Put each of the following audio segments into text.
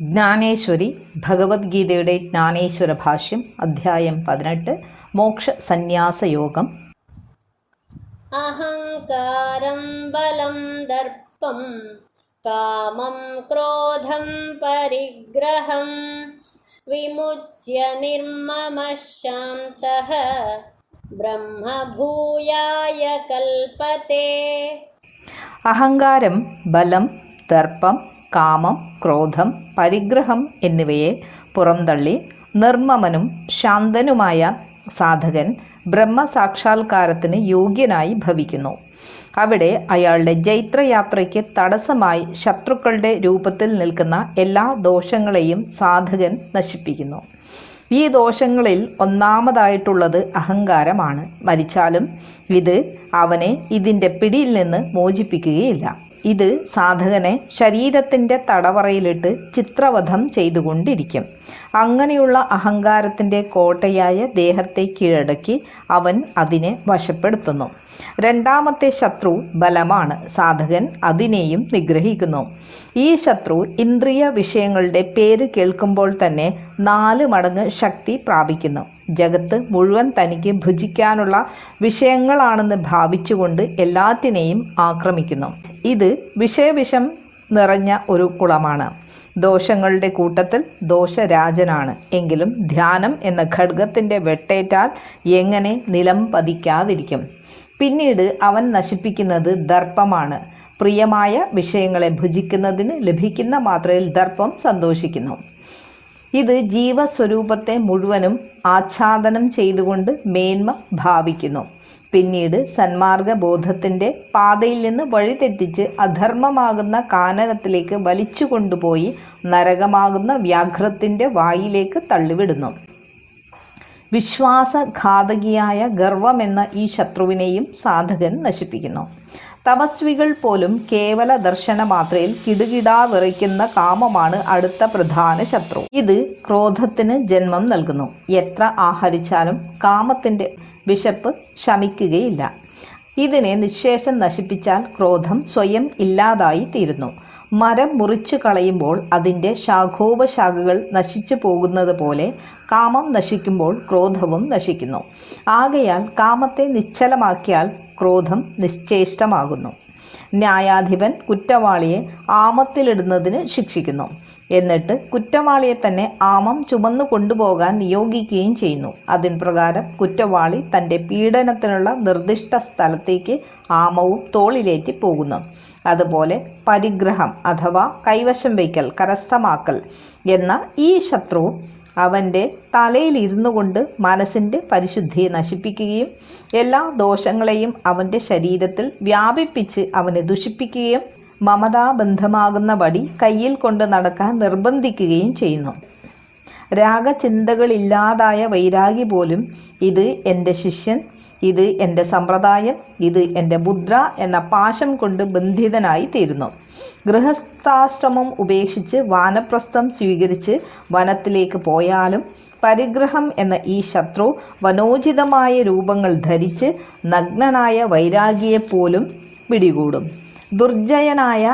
ജ്ഞാനേശ്വരി ഭഗവത്ഗീതയുടെ ജ്ഞാനേശ്വര ഭാഷ്യം അധ്യായം പതിനെട്ട് മോക്ഷ സന്യാസയോഗം അഹങ്കാരം ബലം ദർപ്പം കാമം ക്രോധം പരിഗ്രഹം വിമുച്യ നിർമ്മമ ശാന്ത ബ്രഹ്മഭൂയായ കൽപ്പത്തെ അഹങ്കാരം ബലം ദർപ്പം കാമം ക്രോധം പരിഗ്രഹം എന്നിവയെ പുറന്തള്ളി നിർമ്മമനും ശാന്തനുമായ സാധകൻ ബ്രഹ്മസാക്ഷാത്കാരത്തിന് യോഗ്യനായി ഭവിക്കുന്നു. അവിടെ അയാളുടെ ജൈത്രയാത്രയ്ക്ക് തടസ്സമായി ശത്രുക്കളുടെ രൂപത്തിൽ നിൽക്കുന്ന എല്ലാ ദോഷങ്ങളെയും സാധകൻ നശിപ്പിക്കുന്നു. ഈ ദോഷങ്ങളിൽ ഒന്നാമതായിട്ടുള്ളത് അഹങ്കാരമാണ്. മരിച്ചാലും ഇത് അവനെ ഇതിന്റെ പിടിയിൽ നിന്ന് മോചിപ്പിക്കുകയില്ല. ഇത് സാധകനെ ശരീരത്തിന്റെ തടവറയിലിട്ട് ചിത്രവധം ചെയ്തുകൊണ്ടിരിക്കും. അങ്ങനെയുള്ള അഹങ്കാരത്തിന്റെ കോട്ടയായ ദേഹത്തെ കീഴടക്കി അവൻ അതിനെ വശപ്പെടുത്തുന്നു. രണ്ടാമത്തെ ശത്രു ബലമാണ്. സാധകൻ അതിനെയും നിഗ്രഹിക്കുന്നു. ഈ ശത്രു ഇന്ദ്രിയ വിഷയങ്ങളുടെ പേര് കേൾക്കുമ്പോൾ തന്നെ നാല് മടങ്ങ് ശക്തി പ്രാപിക്കുന്നു. ജഗത്ത് മുഴുവൻ തനിക്ക് ഭുജിക്കാനുള്ള വിഷയങ്ങളാണെന്ന് ഭാവിച്ചുകൊണ്ട് എല്ലാത്തിനെയും ആക്രമിക്കുന്നു. ഇത് വിഷയവിഷം നിറഞ്ഞ ഒരു കുളമാണ്. ദോഷങ്ങളുടെ കൂട്ടത്തിൽ ദോഷരാജനാണ്. എങ്കിലും ധ്യാനം എന്ന ഖഡ്ഗത്തിന്റെ വെട്ടേറ്റാൽ എങ്ങനെ നിലം പതിക്കാതിരിക്കും? പിന്നീട് അവൻ നശിപ്പിക്കുന്നത് ദർപ്പമാണ്. പ്രിയമായ വിഷയങ്ങളെ ഭുജിക്കുന്നതിന് ലഭിക്കുന്ന മാത്രയിൽ ദർപ്പം സന്തോഷിക്കുന്നു. ഇത് ജീവസ്വരൂപത്തെ മുഴുവനും ആച്ഛാദനം ചെയ്തുകൊണ്ട് മേന്മ ഭാവിക്കുന്നു. പിന്നീട് സന്മാർഗ ബോധത്തിന്റെ പാതയിൽ നിന്ന് വഴിതെറ്റിച്ച് അധർമ്മമാകുന്ന കാനനത്തിലേക്ക് വലിച്ചു കൊണ്ടുപോയി നരകമാകുന്ന വ്യാഘ്രത്തിന്റെ വായിലേക്ക് തള്ളിവിടുന്നു. വിശ്വാസഘാതകിയായ ഗർവമെന്ന ഈ ശത്രുവിനെയും സാധകൻ നശിപ്പിക്കുന്നു. തപസ്വികൾ പോലും കേവല ദർശന മാത്രയിൽ കിടുകിടാ വിറയ്ക്കുന്ന കാമമാണ് അടുത്ത പ്രധാന ശത്രു. ഇത് ക്രോധത്തിന് ജന്മം നൽകുന്നു. എത്ര ആഹരിച്ചാലും കാമത്തിന്റെ വിശപ്പ് ശമിക്കുകയില്ല. ഇതിനെ നിശേഷം നശിപ്പിച്ചാൽ ക്രോധം സ്വയം ഇല്ലാതായി തീരുന്നു. മരം മുറിച്ചു കളയുമ്പോൾ അതിന്റെ ശാഖോപശാഖകൾ നശിച്ചു പോകുന്നത് പോലെ കാമം നശിക്കുമ്പോൾ ക്രോധവും നശിക്കുന്നു. ആകയാൽ കാമത്തെ നിശ്ചലമാക്കിയാൽ ക്രോധം നിശ്ചേഷ്ടമാകുന്നു. ന്യായാധിപൻ കുറ്റവാളിയെ ആമത്തിലിടുന്നതിന് ശിക്ഷിക്കുന്നു. എന്നിട്ട് കുറ്റവാളിയെ തന്നെ ആമം ചുമന്നു കൊണ്ടുപോകാൻ നിയോഗിക്കുകയും ചെയ്യുന്നു. അതിൻ പ്രകാരം കുറ്റവാളി തന്റെ പീഡനത്തിനുള്ള നിർദ്ദിഷ്ട സ്ഥലത്തേക്ക് ആമവും തോളിലേറ്റി പോകുന്നു. അതുപോലെ പരിഗ്രഹം അഥവാ കൈവശം വയ്ക്കൽ കരസ്ഥമാക്കൽ എന്ന ഈ ശത്രുവും അവന്റെ തലയിൽ ഇരുന്നു കൊണ്ട് മനസ്സിന്റെ പരിശുദ്ധിയെ നശിപ്പിക്കുകയും എല്ലാ ദോഷങ്ങളെയും അവന്റെ ശരീരത്തിൽ വ്യാപിപ്പിച്ച് അവനെ ദുഷിപ്പിക്കുകയും മമതാബന്ധമാകുന്ന വടി കയ്യിൽ കൊണ്ട് നടക്കാൻ നിർബന്ധിക്കുകയും ചെയ്യുന്നു. രാഗചിന്തകളില്ലാതായ വൈരാഗി പോലും ഇത് എന്റെ ശിഷ്യൻ ഇത് എന്റെ സമ്പ്രദായം ഇത് എന്റെ മുദ്ര എന്ന പാശം കൊണ്ട് ബന്ധിതനായി തീരുന്നു. ഗൃഹസ്ഥാശ്രമം ഉപേക്ഷിച്ച് വാനപ്രസ്ഥം സ്വീകരിച്ച് വനത്തിലേക്ക് പോയാലും പരിഗ്രഹം എന്ന ഈ ശത്രു വനോചിതമായ രൂപങ്ങൾ ധരിച്ച് നഗ്നനായ വൈരാഗിയെപ്പോലും പിടികൂടും. ദുർജയനായ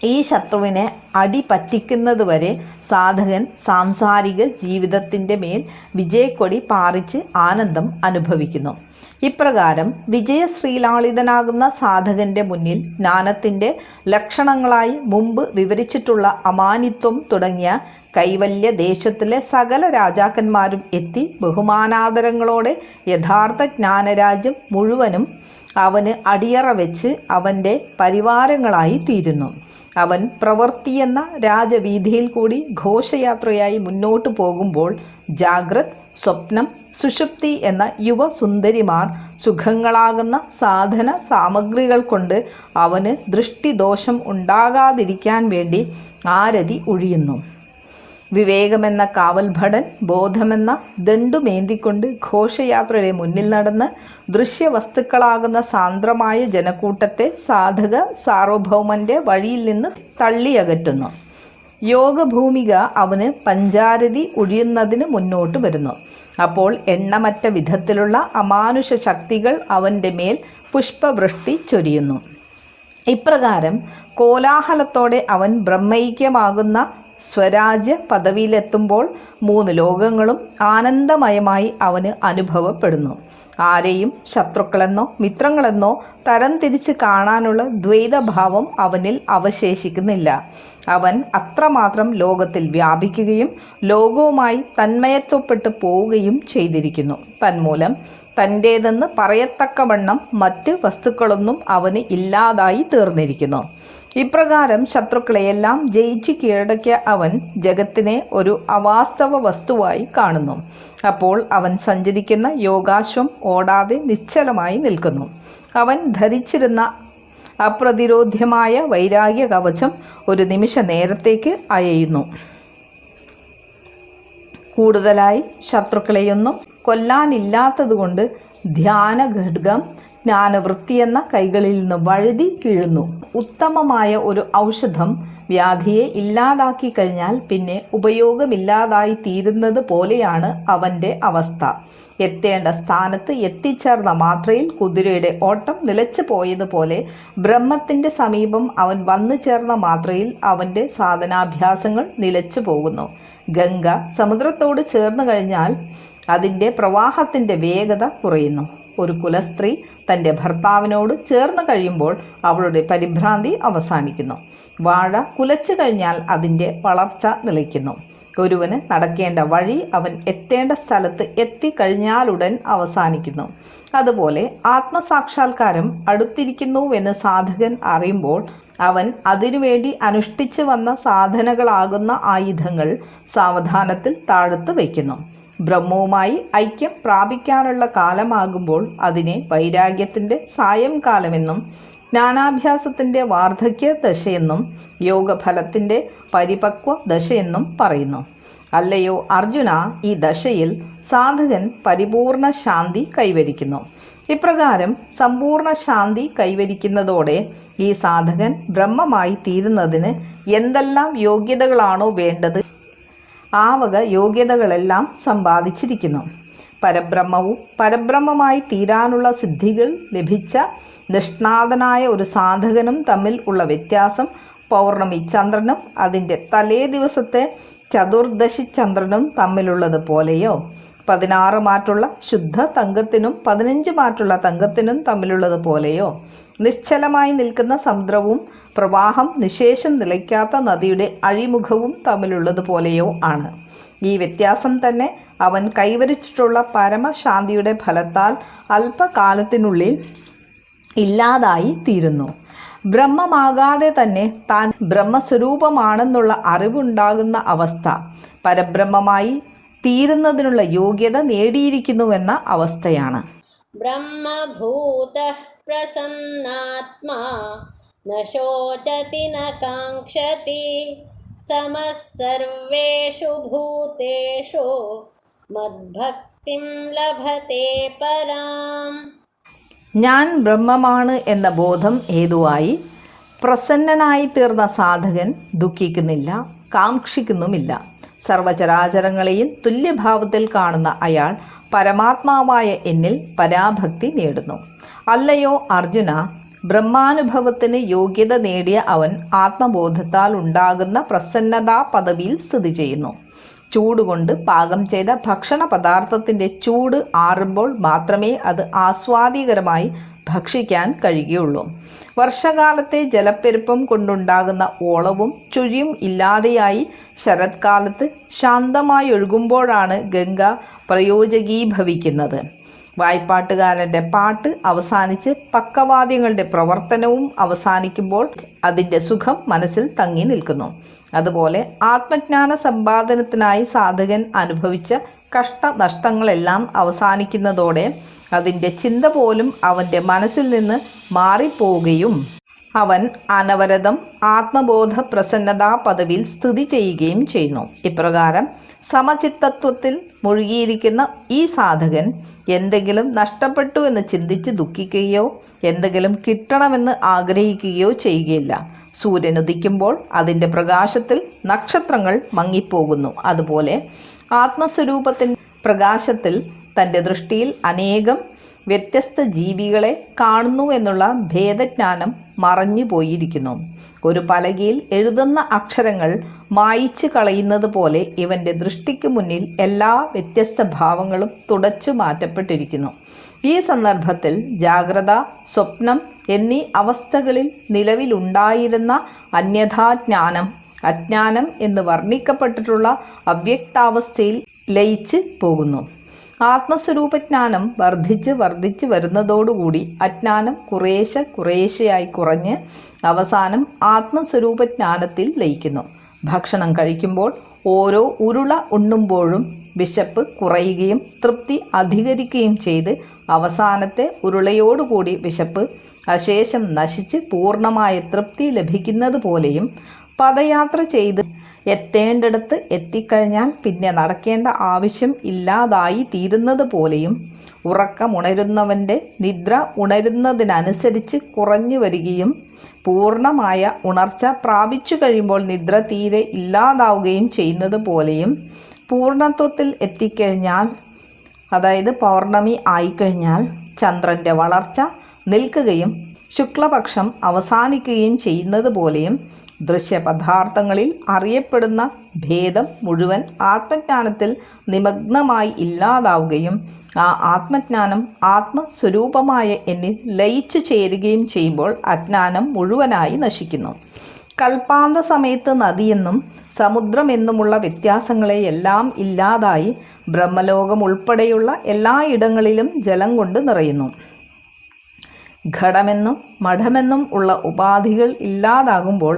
ഈ ശത്രുവിനെ അടി പറ്റിക്കുന്നതുവരെ സാധകൻ സാംസാരിക ജീവിതത്തിന്റെ മേൽ വിജയക്കൊടി പാറിച്ച് ആനന്ദം അനുഭവിക്കുന്നു. ഇപ്രകാരം വിജയശ്രീലാളിതനാകുന്ന സാധകന്റെ മുന്നിൽ ജ്ഞാനത്തിന്റെ ലക്ഷണങ്ങളായി മുമ്പ് വിവരിച്ചിട്ടുള്ള അമാനിത്വം തുടങ്ങിയ കൈവല്യ ദേശത്തിലെ സകല രാജാക്കന്മാരും എത്തി ബഹുമാനാദരങ്ങളോടെ യഥാർത്ഥ ജ്ഞാനരാജ്യം മുഴുവനും അവന് അടിയറ വെച്ച് അവന്റെ പരിവാരങ്ങളായി തീരുന്നു. അവൻ പ്രവർത്തിയെന്ന രാജവീഥിയിൽ കൂടി ഘോഷയാത്രയായി മുന്നോട്ട് പോകുമ്പോൾ ജാഗ്രത് സ്വപ്നം സുഷുപ്തി എന്ന യുവസുന്ദരിമാർ സുഖങ്ങളാകുന്ന സാധന സാമഗ്രികൾ കൊണ്ട് അവന് ദൃഷ്ടിദോഷം ഉണ്ടാകാതിരിക്കാൻ വേണ്ടി ആരതി ഒഴിയുന്നു. വിവേകമെന്ന കാവൽഭടൻ ബോധമെന്ന ദണ്ടുമേന്തിക്കൊണ്ട് ഘോഷയാത്രയുടെ മുന്നിൽ നടന്ന് ദൃശ്യവസ്തുക്കളാകുന്ന സാന്ദ്രമായ ജനക്കൂട്ടത്തെ സാധക സാർവഭൗമന്റെ വഴിയിൽ നിന്ന് തള്ളിയകറ്റുന്നു. യോഗഭൂമിക അവന് പഞ്ചാരതി ഒഴിയുന്നതിന് മുന്നോട്ട് വരുന്നു. അപ്പോൾ എണ്ണമറ്റ വിധത്തിലുള്ള അമാനുഷ ശക്തികൾ അവന്റെ മേൽ പുഷ്പവൃഷ്ടി ചൊരിയുന്നു. ഇപ്രകാരം കോലാഹലത്തോടെ അവൻ ബ്രഹ്മൈക്യമാകുന്ന സ്വരാജ്യ പദവിയിലെത്തുമ്പോൾ മൂന്ന് ലോകങ്ങളും ആനന്ദമയമായി അവന് അനുഭവപ്പെടുന്നു. ആരെയും ശത്രുക്കളെന്നോ മിത്രങ്ങളെന്നോ തരംതിരിച്ച് കാണാനുള്ള ദ്വൈതഭാവം അവനിൽ അവശേഷിക്കുന്നില്ല. അവൻ അത്രമാത്രം ലോകത്തിൽ വ്യാപിക്കുകയും ലോകവുമായി തന്മയത്വപ്പെട്ടു പോവുകയും ചെയ്തിരിക്കുന്നു. തന്മൂലം തന്റേതെന്ന് പറയത്തക്കവണ്ണം മറ്റ് വസ്തുക്കളൊന്നും അവന് ഇല്ലാതായി തീർന്നിരിക്കുന്നു. ഇപ്രകാരം ശത്രുക്കളെയെല്ലാം ജയിച്ച് കീഴടക്കിയ അവൻ ജഗത്തിനെ ഒരു അവാസ്തവ വസ്തുവായി കാണുന്നു. അപ്പോൾ അവൻ സഞ്ചരിക്കുന്ന യോഗാശ്വം ഓടാതെ നിശ്ചലമായി നിൽക്കുന്നു. അവൻ ധരിച്ചിരുന്ന അപ്രതിരോധ്യമായ വൈരാഗ്യ കവചം ഒരു നിമിഷ നേരത്തേക്ക് അയയുന്നു. കൂടുതലായി ശത്രുക്കളെയൊന്നും കൊല്ലാനില്ലാത്തതുകൊണ്ട് ധ്യാന ഘടകം ജ്ഞാനവൃത്തി എന്ന കൈകളിൽ നിന്ന് വഴുതി വീഴുന്നു. ഉത്തമമായ ഒരു ഔഷധം വ്യാധിയെ ഇല്ലാതാക്കി കഴിഞ്ഞാൽ പിന്നെ ഉപയോഗമില്ലാതായി തീരുന്നത് പോലെയാണ് അവന്റെ അവസ്ഥ. എത്തേണ്ട സ്ഥാനത്ത് എത്തിച്ചേർന്ന മാത്രയിൽ കുതിരയുടെ ഓട്ടം നിലച്ചു പോയതുപോലെ ബ്രഹ്മത്തിന്റെ സമീപം അവൻ വന്നു ചേർന്ന മാത്രയിൽ അവന്റെ സാധനാഭ്യാസങ്ങൾ നിലച്ചു പോകുന്നു. ഗംഗ സമുദ്രത്തോട് ചേർന്ന് കഴിഞ്ഞാൽ അതിന്റെ പ്രവാഹത്തിന്റെ വേഗത കുറയുന്നു. ഒരു കുലസ്ത്രീ തന്റെ ഭർത്താവിനോട് ചേർന്ന് കഴിയുമ്പോൾ അവളുടെ പരിഭ്രാന്തി അവസാനിക്കുന്നു. വാഴ കുലച്ചു കഴിഞ്ഞാൽ അതിന്റെ വളർച്ച നിലയ്ക്കുന്നു. ഒരുവന് നടക്കേണ്ട വഴി അവൻ എത്തേണ്ട സ്ഥലത്ത് എത്തിക്കഴിഞ്ഞാലുടൻ അവസാനിക്കുന്നു. അതുപോലെ ആത്മസാക്ഷാത്കാരം അടുത്തിരിക്കുന്നുവെന്ന് സാധകൻ അറിയുമ്പോൾ അവൻ അതിനുവേണ്ടി അനുഷ്ഠിച്ചു വന്ന സാധനകളാകുന്ന ആയുധങ്ങൾ സാവധാനത്തിൽ താഴ്ത്തു വയ്ക്കുന്നു. ബ്രഹ്മവുമായി ഐക്യം പ്രാപിക്കാനുള്ള കാലമാകുമ്പോൾ അതിനെ വൈരാഗ്യത്തിന്റെ സായംകാലമെന്നും ജ്ഞാനാഭ്യാസത്തിന്റെ വാർദ്ധക്യ ദശയെന്നും യോഗഫലത്തിന്റെ പരിപക്വ ദശയെന്നും പറയുന്നു. അല്ലയോ അർജുന ഈ ദശയിൽ സാധകൻ പരിപൂർണ ശാന്തി കൈവരിക്കുന്നു. ഇപ്രകാരം സമ്പൂർണ ശാന്തി കൈവരിക്കുന്നതോടെ ഈ സാധകൻ ബ്രഹ്മമായി തീരുന്നതിന് എന്തെല്ലാം യോഗ്യതകളാണോ വേണ്ടത് ആ വക യോഗ്യതകളെല്ലാം സമ്പാദിച്ചിരിക്കുന്നു. പരബ്രഹ്മവും പരബ്രഹ്മമായി തീരാനുള്ള സിദ്ധികൾ ലഭിച്ച നിഷ്ണാതനായ ഒരു സാധകനും തമ്മിൽ ഉള്ള വ്യത്യാസം പൗർണമി ചന്ദ്രനും അതിന്റെ തലേ ദിവസത്തെ ചതുർദശി ചന്ദ്രനും തമ്മിലുള്ളത് പോലെയോ? പതിനാറ് മാറ്റുള്ള ശുദ്ധ തങ്കത്തിനും പതിനഞ്ച് മാറ്റുള്ള തങ്കത്തിനും തമ്മിലുള്ളത് പോലെയോ? നിശ്ചലമായി നിൽക്കുന്ന സമുദ്രവും പ്രവാഹം നിശേഷം നിലയ്ക്കാത്ത നദിയുടെ അഴിമുഖവും തമ്മിലുള്ളതുപോലെയോ ആണ്. ഈ വ്യത്യാസം തന്നെ അവൻ കൈവരിച്ചിട്ടുള്ള പരമശാന്തിയുടെ ഫലത്താൽ അല്പകാലത്തിനുള്ളിൽ ഇല്ലാതായി തീരുന്നു. ബ്രഹ്മമാകാതെ തന്നെ താൻ ബ്രഹ്മസ്വരൂപമാണെന്നുള്ള അറിവുണ്ടാകുന്ന അവസ്ഥ പരബ്രഹ്മമായി തീരുന്നതിനുള്ള യോഗ്യത നേടിയിരിക്കുന്നുവെന്ന അവസ്ഥയാണ്. ब्रह्मभूतः प्रसन्नात्मा न शोचति न काङ्क्षति समः सर्वेषु भूतेषु मद्भक्तिं लभते पराम् ഞാൻ ബ്രഹ്മമാണ് എന്ന ബോധം ഹേതുവായി പ്രസന്നനായി തീർന്ന സാധകൻ ദുഃഖിക്കുന്നില്ല കാക്ഷിക്കുന്നുമില്ല സർവചരാചരങ്ങളെയും തുല്യഭാവത്തിൽ കാണുന്ന അയാൾ പരമാത്മാവായ എന്നിൽ പരാഭക്തി നേടുന്നു. അല്ലയോ അർജുന ബ്രഹ്മാനുഭവത്തിന് യോഗ്യത നേടിയ അവൻ ആത്മബോധത്താൽ ഉണ്ടാകുന്ന പ്രസന്നതാ പദവിയിൽ സ്ഥിതി ചെയ്യുന്നു. ചൂടുകൊണ്ട് പാകം ചെയ്ത ഭക്ഷണ പദാർത്ഥത്തിന്റെ ചൂട് ആറുമ്പോൾ മാത്രമേ അത് ആസ്വാദികരമായി ഭക്ഷിക്കാൻ കഴിയുകയുള്ളൂ. വർഷകാലത്തെ ജലപ്പെരുപ്പം കൊണ്ടുണ്ടാകുന്ന ഓളവും ചുഴിയും ഇല്ലാതെയായി ശരത്കാലത്ത് ശാന്തമായി ഒഴുകുമ്പോഴാണ് ഗംഗ പ്രയോജകീഭവിക്കുന്നത്. വായ്പാട്ടുകാരന്റെ പാട്ട് അവസാനിച്ച് പക്കവാദ്യങ്ങളുടെ പ്രവർത്തനവും അവസാനിക്കുമ്പോൾ അതിന്റെ സുഖം മനസ്സിൽ തങ്ങി നിൽക്കുന്നു. അതുപോലെ ആത്മജ്ഞാന സമ്പാദനത്തിനായി സാധകൻ അനുഭവിച്ച കഷ്ടനഷ്ടങ്ങളെല്ലാം അവസാനിക്കുന്നതോടെ അതിന്റെ ചിന്ത പോലും അവന്റെ മനസ്സിൽ നിന്ന് മാറിപ്പോവുകയും അവൻ അനവരതം ആത്മബോധ പ്രസന്നതാ പദവിയിൽ സ്ഥിതി ചെയ്യുകയും ചെയ്യുന്നു. ഇപ്രകാരം സമചിത്തത്വത്തിൽ മുഴുകിയിരിക്കുന്ന ഈ സാധകൻ എന്തെങ്കിലും നഷ്ടപ്പെട്ടു എന്ന് ചിന്തിച്ച് ദുഃഖിക്കുകയോ എന്തെങ്കിലും കിട്ടണമെന്ന് ആഗ്രഹിക്കുകയോ ചെയ്യുകയില്ല. സൂര്യൻ ഉദിക്കുമ്പോൾ അതിന്റെ പ്രകാശത്തിൽ നക്ഷത്രങ്ങൾ മങ്ങിപ്പോകുന്നു. അതുപോലെ ആത്മസ്വരൂപത്തിൻ പ്രകാശത്തിൽ തന്റെ ദൃഷ്ടിയിൽ അനേകം വ്യത്യസ്ത ജീവികളെ കാണുന്നു എന്നുള്ള ഭേദജ്ഞാനം മറഞ്ഞു പോയിരിക്കുന്നു ഒരു പലകയിൽ എഴുതുന്ന അക്ഷരങ്ങൾ മായിച്ചു കളയുന്നത് പോലെ ഇവന്റെ ദൃഷ്ടിക്ക് മുന്നിൽ എല്ലാ വ്യത്യസ്ത ഭാവങ്ങളും തുടച്ചു മാറ്റപ്പെട്ടിരിക്കുന്നു. ഈ സന്ദർഭത്തിൽ ജാഗ്രത സ്വപ്നം എന്നീ അവസ്ഥകളിൽ നിലവിലുണ്ടായിരുന്ന അന്യഥാജ്ഞാനം അജ്ഞാനം എന്ന് വർണിക്കപ്പെട്ടിട്ടുള്ള അവ്യക്താവസ്ഥയിൽ ലയിച്ച് പോകുന്നു. ആത്മസ്വരൂപജ്ഞാനം വർദ്ധിച്ച് വർദ്ധിച്ച് വരുന്നതോടുകൂടി അജ്ഞാനം കുറേശ്ശെ കുറേശ്ശെയായി കുറഞ്ഞ് അവസാനം ആത്മസ്വരൂപജ്ഞാനത്തിൽ ലയിക്കുന്നു. ഭക്ഷണം കഴിക്കുമ്പോൾ ഓരോ ഉരുള ഉണ്ണുമ്പോഴും വിശപ്പ് കുറയുകയും തൃപ്തി അധികരിക്കുകയും ചെയ്ത് അവസാനത്തെ ഉരുളയോടുകൂടി വിശപ്പ് അശേഷം നശിച്ച് പൂർണമായ തൃപ്തി ലഭിക്കുന്നത് പോലെയും പദയാത്ര ചെയ്ത് എത്തേണ്ടിടത്ത് എത്തിക്കഴിഞ്ഞാൽ പിന്നെ നടക്കേണ്ട ആവശ്യം ഇല്ലാതായി തീരുന്നത് പോലെയും ഉറക്കമുണരുന്നവന്റെ നിദ്ര ഉണരുന്നതിനനുസരിച്ച് കുറഞ്ഞു വരികയും പൂർണമായ ഉണർച്ച പ്രാപിച്ചു കഴിയുമ്പോൾ നിദ്ര തീരെ ഇല്ലാതാവുകയും ചെയ്യുന്നത് പോലെയും പൂർണത്വത്തിൽ എത്തിക്കഴിഞ്ഞാൽ അതായത് പൗർണമി ആയിക്കഴിഞ്ഞാൽ ചന്ദ്രന്റെ വളർച്ച നിൽക്കുകയും ശുക്ലപക്ഷം അവസാനിക്കുകയും ചെയ്യുന്നത് പോലെയും ദൃശ്യപദാർത്ഥങ്ങളിൽ അറിയപ്പെടുന്ന ഭേദം മുഴുവൻ ആത്മജ്ഞാനത്തിൽ നിമഗ്നമായി ഇല്ലാതാവുകയും ആ ആത്മജ്ഞാനം ആത്മസ്വരൂപമായ എന്നിൽ ലയിച്ചു ചേരുകയും ചെയ്യുമ്പോൾ അജ്ഞാനം മുഴുവനായി നശിക്കുന്നു. കൽപ്പാന്ത സമയത്ത് നദിയെന്നും സമുദ്രമെന്നുമുള്ള വ്യത്യാസങ്ങളെയെല്ലാം ഇല്ലാതായി ബ്രഹ്മലോകം ഉൾപ്പെടെയുള്ള എല്ലായിടങ്ങളിലും ജലം കൊണ്ട് നിറയുന്നു. ഘടമെന്നും മഠമെന്നും ഉള്ള ഉപാധികൾ ഇല്ലാതാകുമ്പോൾ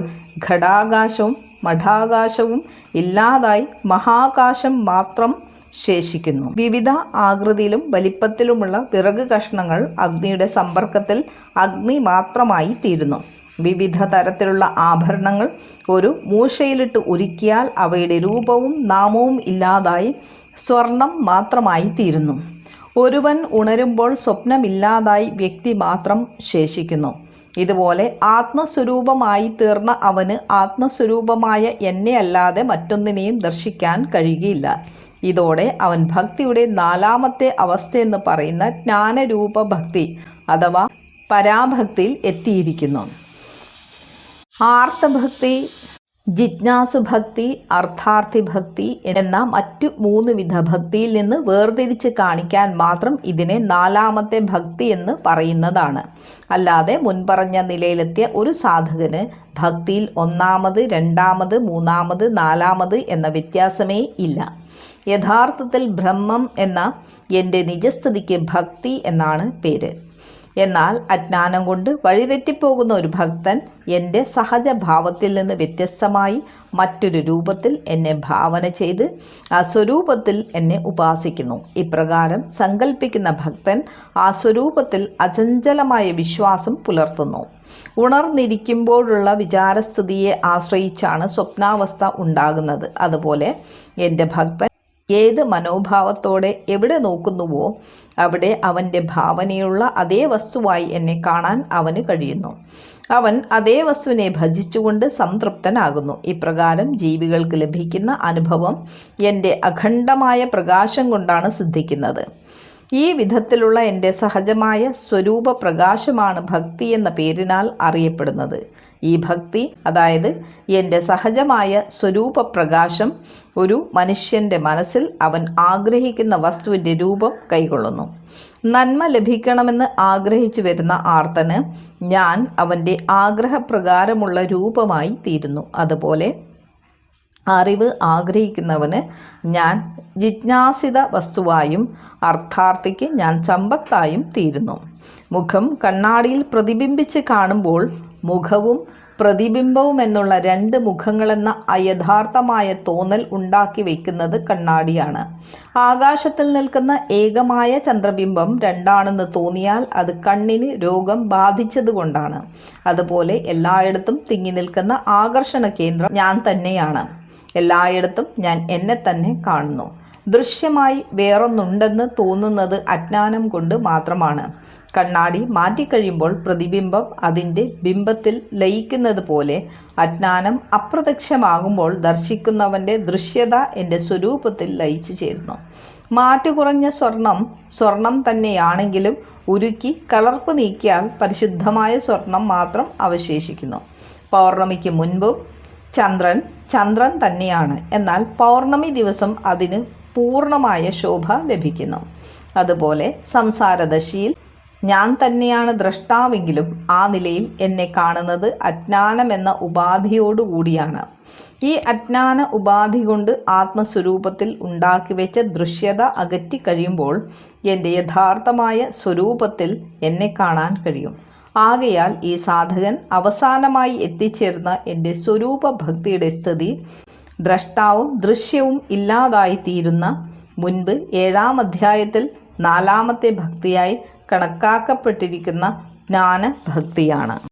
ഘടാകാശവും മഠാകാശവും ഇല്ലാതായി മഹാകാശം മാത്രം ശേഷിക്കുന്നു. വിവിധ ആകൃതിയിലും വലിപ്പത്തിലുമുള്ള വിറക് കഷ്ണങ്ങൾ അഗ്നിയുടെ സമ്പർക്കത്തിൽ അഗ്നി മാത്രമായി തീരുന്നു. വിവിധ തരത്തിലുള്ള ആഭരണങ്ങൾ ഒരു മൂശയിലിട്ട് ഉരുക്കിയാൽ അവയുടെ രൂപവും നാമവും ഇല്ലാതായി സ്വർണം മാത്രമായി തീരുന്നു. ഒരുവൻ ഉണരുമ്പോൾ സ്വപ്നമില്ലാതായി വ്യക്തി മാത്രം ശേഷിക്കുന്നു. ഇതുപോലെ ആത്മസ്വരൂപമായി തീർന്ന അവന് ആത്മസ്വരൂപമായ എന്നെ അല്ലാതെ മറ്റൊന്നിനെയും ദർശിക്കാൻ കഴിയുകയില്ല. ഇതോടെ അവൻ ഭക്തിയുടെ നാലാമത്തെ അവസ്ഥയെന്ന് പറയുന്ന ജ്ഞാനരൂപ ഭക്തി അഥവാ പരാഭക്തിയിൽ എത്തിയിരിക്കുന്നു. ആർത്തഭക്തി ജിജ്ഞാസുഭക്തി അർത്ഥാർത്ഥി ഭക്തി എന്ന മറ്റു മൂന്ന് വിധ ഭക്തിയിൽ നിന്ന് വേർതിരിച്ച് കാണിക്കാൻ മാത്രം ഇതിനെ നാലാമത്തെ ഭക്തി എന്ന് പറയുന്നതാണ്. അല്ലാതെ മുൻപറഞ്ഞ നിലയിലെത്തിയ ഒരു സാധകന് ഭക്തിയിൽ ഒന്നാമത് രണ്ടാമത് മൂന്നാമത് നാലാമത് എന്ന വ്യത്യാസമേ ഇല്ല. യഥാർത്ഥത്തിൽ ബ്രഹ്മം എന്ന എന്റെ നിജസ്ഥിതിക്ക് ഭക്തി എന്നാണ് പേര്. എന്നാൽ അജ്ഞാനം കൊണ്ട് വഴിതെറ്റിപ്പോകുന്ന ഒരു ഭക്തൻ എന്റെ സഹജഭാവത്തിൽ നിന്ന് വ്യത്യസ്തമായി മറ്റൊരു രൂപത്തിൽ എന്നെ ഭാവന ചെയ്ത് ആ സ്വരൂപത്തിൽ എന്നെ ഉപാസിക്കുന്നു. ഇപ്രകാരം സങ്കല്പിക്കുന്ന ഭക്തൻ ആ സ്വരൂപത്തിൽ അചഞ്ചലമായ വിശ്വാസം പുലർത്തുന്നു. ഉണർന്നിരിക്കുമ്പോഴുള്ള വിചാരസ്ഥിതിയെ ആശ്രയിച്ചാണ് സ്വപ്നാവസ്ഥ ഉണ്ടാകുന്നത്. അതുപോലെ എന്റെ ഭക്തൻ ഏത് മനോഭാവത്തോടെ എവിടെ നോക്കുന്നുവോ അവിടെ അവന്റെ ഭാവനയുള്ള അതേ വസ്തുവായി എന്നെ കാണാൻ അവന് കഴിയുന്നു. അവൻ അതേ വസ്തുവിനെ ഭജിച്ചുകൊണ്ട് സംതൃപ്തനാകുന്നു. ഇപ്രകാരം ജീവികൾക്ക് ലഭിക്കുന്ന അനുഭവം എന്റെ അഖണ്ഡമായ പ്രകാശം കൊണ്ടാണ് സിദ്ധിക്കുന്നത്. ഈ വിധത്തിലുള്ള എന്റെ സഹജമായ സ്വരൂപ പ്രകാശമാണ് ഭക്തി എന്ന പേരിനാൽ അറിയപ്പെടുന്നത്. ഈ ഭക്തി അതായത് എന്റെ സഹജമായ സ്വരൂപ പ്രകാശം ഒരു മനുഷ്യന്റെ മനസ്സിൽ അവൻ ആഗ്രഹിക്കുന്ന വസ്തുവിന്റെ രൂപം കൈകൊള്ളുന്നു. നന്മ ലഭിക്കണമെന്ന് ആഗ്രഹിച്ചു വരുന്ന ആർത്തന് ഞാൻ അവന്റെ ആഗ്രഹപ്രകാരമുള്ള രൂപമായി തീരുന്നു. അതുപോലെ അറിവ് ആഗ്രഹിക്കുന്നവന് ഞാൻ ജിജ്ഞാസിത വസ്തുവായും അർത്ഥാർത്ഥിക്ക് ഞാൻ സമ്പത്തായും തീരുന്നു. മുഖം കണ്ണാടിയിൽ പ്രതിബിംബിച്ച് കാണുമ്പോൾ മുഖവും പ്രതിബിംബവും എന്നുള്ള രണ്ട് മുഖങ്ങളെന്ന അയഥാർത്ഥമായ തോന്നൽ ഉണ്ടാക്കി വയ്ക്കുന്നത് കണ്ണാടിയാണ്. ആകാശത്തിൽ നിൽക്കുന്ന ഏകമായ ചന്ദ്രബിംബം രണ്ടാണെന്ന് തോന്നിയാൽ അത് കണ്ണിന് രോഗം ബാധിച്ചതുകൊണ്ടാണ്. അതുപോലെ എല്ലായിടത്തും തിങ്ങി നിൽക്കുന്ന ആകർഷണ കേന്ദ്രം ഞാൻ തന്നെയാണ്. എല്ലായിടത്തും ഞാൻ എന്നെ തന്നെ കാണുന്നു. ദൃശ്യമായി വേറൊന്നുണ്ടെന്ന് തോന്നുന്നത് അജ്ഞാനം കൊണ്ട് മാത്രമാണ്. കണ്ണാടി മാറ്റിക്കഴിയുമ്പോൾ പ്രതിബിംബം അതിന്റെ ബിംബത്തിൽ ലയിക്കുന്നത് പോലെ അജ്ഞാനം അപ്രത്യക്ഷമാകുമ്പോൾ ദർശിക്കുന്നവന്റെ ദൃശ്യത എന്റെ സ്വരൂപത്തിൽ ലയിച്ചു ചേരുന്നു. മാറ്റു കുറഞ്ഞ സ്വർണം സ്വർണം തന്നെയാണെങ്കിലും ഉരുക്കി കലർപ്പ് നീക്കിയാൽ പരിശുദ്ധമായ സ്വർണം മാത്രം അവശേഷിക്കുന്നു. പൗർണമിക്ക് മുൻപും ചന്ദ്രൻ ചന്ദ്രൻ തന്നെയാണ്. എന്നാൽ പൗർണമി ദിവസം അതിന് പൂർണമായ ശോഭ ലഭിക്കുന്നു. അതുപോലെ സംസാരദശയിൽ ഞാൻ തന്നെയാണ് ദ്രഷ്ടാവെങ്കിലും ആ നിലയിൽ എന്നെ കാണുന്നത് അജ്ഞാനം അജ്ഞാനമെന്ന ഉപാധിയോടുകൂടിയാണ് ഈ അജ്ഞാന ഉപാധി കൊണ്ട് ആത്മസ്വരൂപത്തിൽ ഉണ്ടാക്കിവെച്ച ദൃശ്യത അകറ്റി കഴിയുമ്പോൾ എന്റെ യഥാർത്ഥമായ സ്വരൂപത്തിൽ എന്നെ കാണാൻ കഴിയും. ആകയാൽ ഈ സാധകൻ അവസാനമായി എത്തിച്ചേർന്ന എന്റെ സ്വരൂപ ഭക്തിയുടെ സ്ഥിതി ദ്രഷ്ടാവും ദൃശ്യവും ഇല്ലാതായിത്തീരുന്ന മുൻപ് ഏഴാം അധ്യായത്തിൽ നാലാമത്തെ ഭക്തിയായി കണക്കാക്കപ്പെട്ടിരിക്കുന്ന ജ്ഞാനഭക്തിയാണ്.